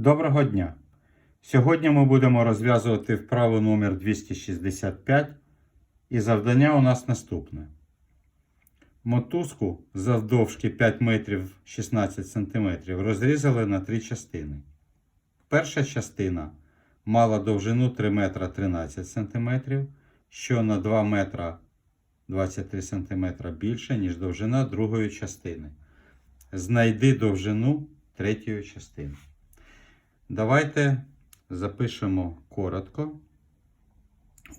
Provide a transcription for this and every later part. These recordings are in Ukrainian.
Доброго дня! Сьогодні ми будемо розв'язувати вправу номер 265 і завдання у нас наступне. Мотузку завдовжки 5 метрів 16 см розрізали на три частини. Перша частина мала довжину 3 метра 13 см, що на 2 метра 23 см більше, ніж довжина другої частини. Знайди довжину третьої частини. Давайте запишемо коротко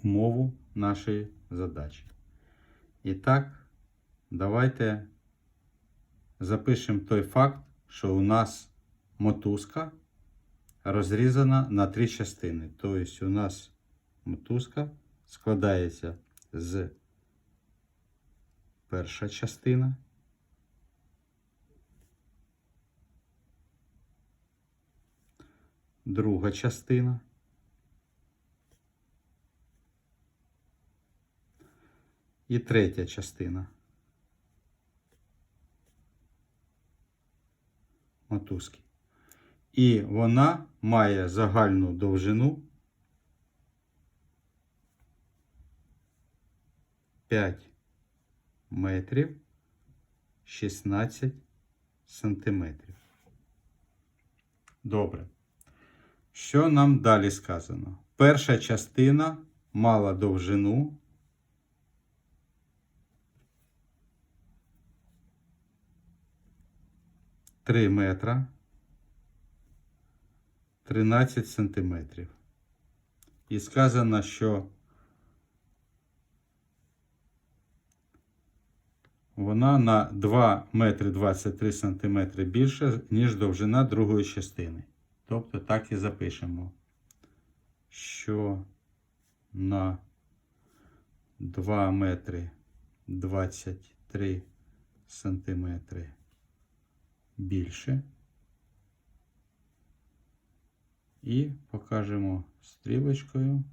умову нашої задачі. І так, давайте запишемо той факт, що у нас мотузка розрізана на три частини. Тобто у нас мотузка складається з перша частина. Друга частина. І третя частина. Мотузки. І вона має загальну довжину 5 метрів 16 сантиметрів. Добре. Що нам далі сказано? Перша частина мала довжину три метра 13 сантиметрів. І сказано, що вона на 2 метри 23 сантиметри більша, ніж довжина другої частини. Тобто так і запишемо, що на 2 метри 23 сантиметри більше. І покажемо стрілочкою.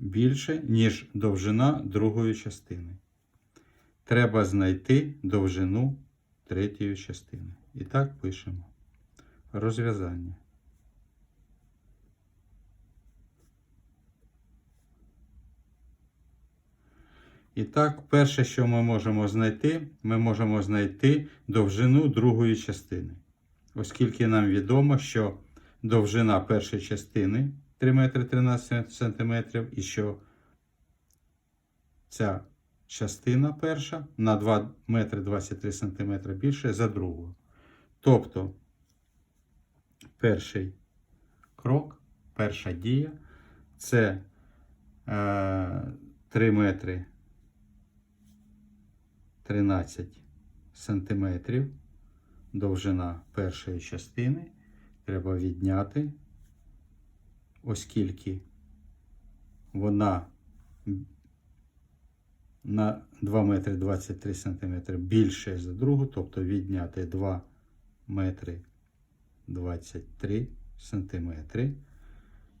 Більше, ніж довжина другої частини. Треба знайти довжину третьої частини. І так пишемо. Розв'язання. І так, перше, що ми можемо знайти, ми можемо знайти довжину другої частини. Оскільки нам відомо, що довжина першої частини 3 метри 13 сантиметрів, і що ця частина перша на 2 метри 23 сантиметри більше за другу. Тобто, перший крок, перша дія це е, 3 метри 13 сантиметрів довжина першої частини. Треба відняти оскільки вона на 2 метри 23 сантиметри більше за другу, тобто відняти 2 метри 23 сантиметри.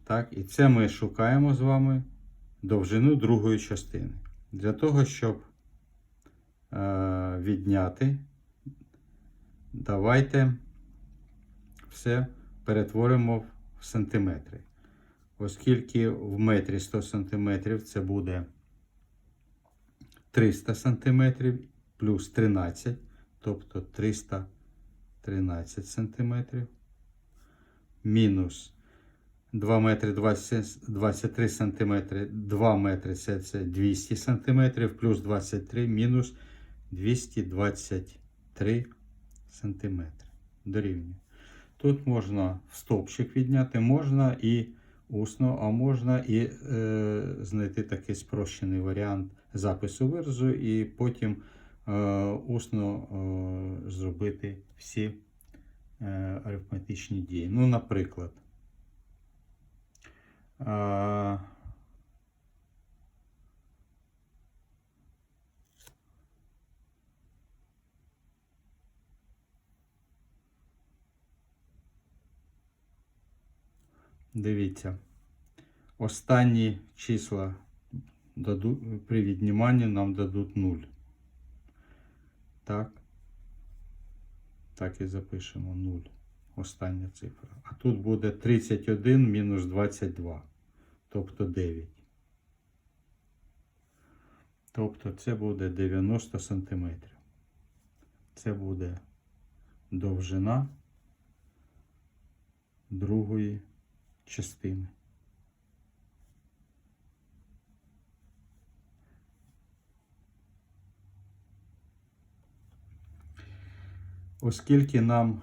Так, і це ми шукаємо з вами довжину другої частини. Для того, щоб е, відняти, давайте все перетворимо в сантиметри оскільки в метрі 100 см це буде 300 см плюс 13, тобто 313 см, мінус 2 метри 20, 23 см, 2 метри це, це 200 см, плюс 23 мінус 223 см. Дорівнює. Тут можна стопчик відняти, можна і усно, а можна і е, знайти такий спрощений варіант запису виразу, і потім е, усно е, зробити всі е, арифметичні дії. Ну, наприклад. Е, Дивіться. Останні числа дадуть, при відніманні нам дадуть 0. Так. Так і запишемо 0. Остання цифра. А тут буде 31 мінус 22. Тобто 9. Тобто це буде 90 сантиметрів. Це буде довжина другої частини. Оскільки нам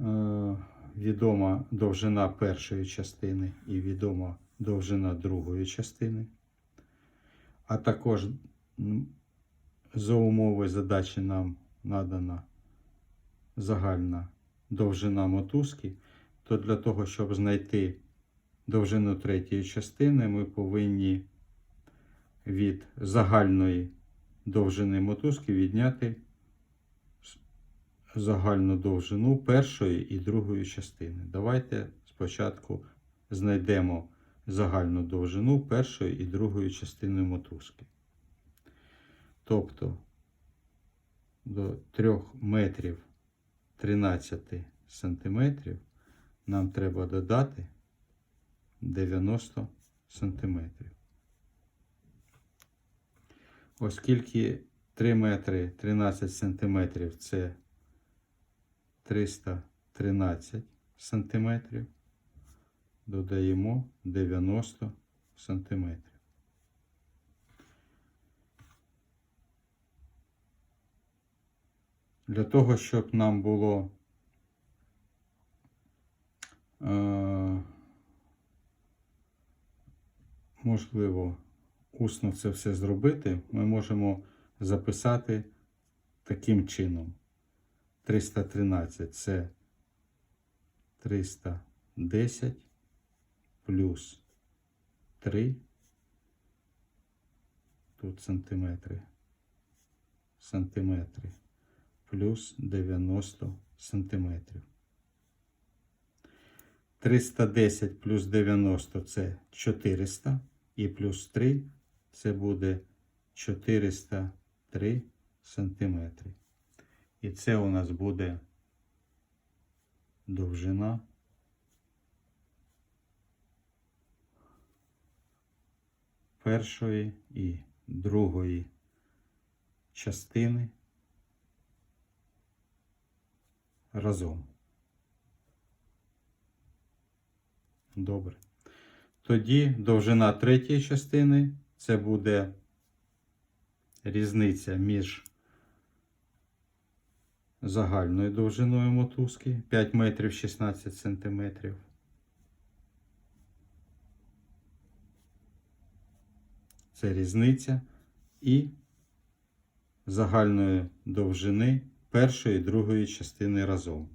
е, відома довжина першої частини і відома довжина другої частини, а також за умови задачі нам надана загальна довжина мотузки, то для того, щоб знайти довжину третьої частини, ми повинні від загальної довжини мотузки відняти загальну довжину першої і другої частини. Давайте спочатку знайдемо загальну довжину першої і другої частини мотузки. Тобто до 3 метрів 13 сантиметрів нам треба додати 90 сантиметрів. Оскільки 3 метри 13 сантиметрів це 313 сантиметрів, додаємо 90 сантиметрів. Для того, щоб нам було можливо усно це все зробити, ми можемо записати таким чином. 313 це 310 плюс 3. Тут сантиметри. Сантиметри плюс 90 сантиметрів. 310 плюс 90 це 400 і плюс 3 це буде 403 сантиметри. І це у нас буде довжина першої і другої частини разом. Добре. Тоді довжина третьої частини це буде різниця між загальною довжиною мотузки 5 метрів 16 сантиметрів. Це різниця і загальної довжини першої і другої частини разом.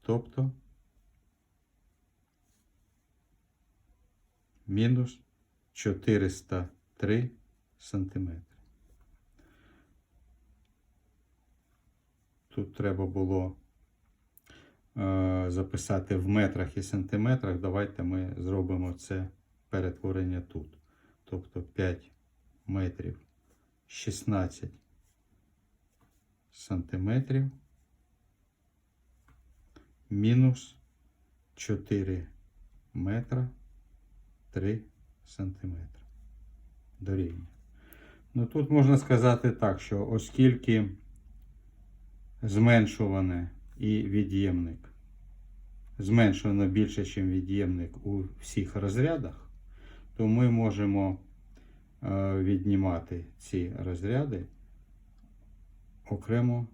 Тобто мінус 403 сантиметри. Тут треба було е, записати в метрах і сантиметрах. Давайте ми зробимо це перетворення тут. Тобто 5 метрів 16 сантиметрів мінус 4 метра 3 сантиметри. Дорівнює. Ну тут можна сказати так, що оскільки зменшуване і від'ємник зменшувано більше, ніж від'ємник у всіх розрядах, то ми можемо е, віднімати ці розряди окремо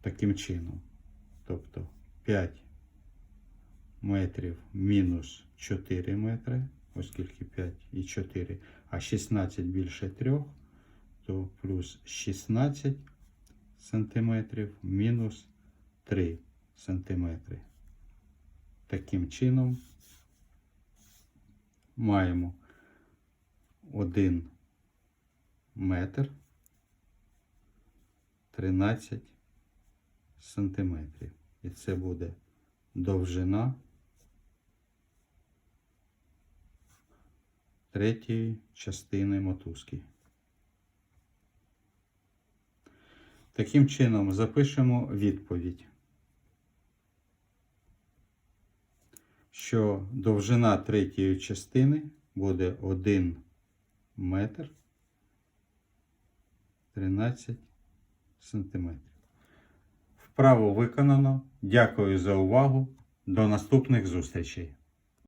таким чином. Тобто 5 метрів мінус 4 метри, оскільки 5 і 4, а 16 більше 3, то плюс 16 сантиметрів мінус 3 сантиметри. Таким чином маємо 1 метр 13 сантиметрів. І це буде довжина третьої частини мотузки. Таким чином запишемо відповідь, що довжина третьої частини буде 1 метр 13 сантиметрів. Вправо виконано. Дякую за увагу. До наступних зустрічей.